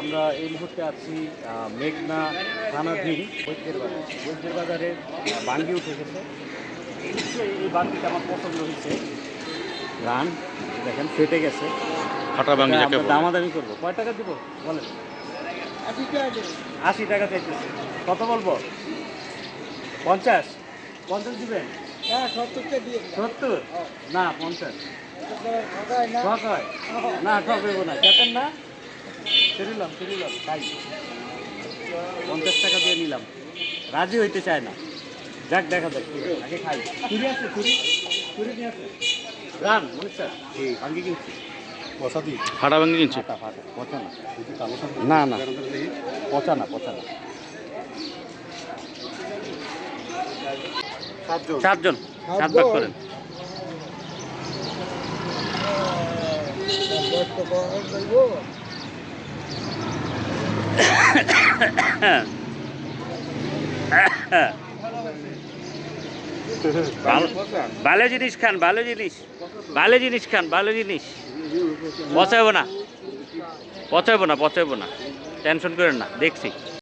আমরা এই মুহূর্তে আছি মেঘনা থানাধীন বৈদ্যের বাজার বৈদ্যের বাজারে বাঙ্গি উঠে গেছে। এই- এই বাঙ্গিটা আমার পছন্দ হয়েছে। রান দেখেন ফেটে গেছে। দামাদামি করব। কয় টাকা দিব? বলেন। আশি টাকা চাইতেছে। কত বলব? পঞ্চাশ? পঞ্চাশ দিবেন? হ্যাঁ সত্তরটা দিয়ে সত্তর? না পঞ্চাশ। ঠকায় না। ঠক হয় না ঠক না। কেতেন না? ফিরিলাম ফিরিলাম তাই। পঞ্চাশ টাকা দিয়ে নিলাম। রাজি হইতে চায় না। যাক দেখা যাক আগে খাই। চুরি আছে চুরি। চুরি নিয়ে আছে রান মনে স্যার। ভাঙ্গি কিনছি। ফাটা ভাঙ্গি কিনছে? ফাটা ফাটা পচা না। না না। পচা না পচা না। চারজন সাত ভাগ করেন। ভালো জিনিস খান, ভালো জিনিস। ভালো জিনিস খান, ভালো জিনিস। পচাইব না। পচাইব না পচাইব না। টেনশন করেন না, দেখছি।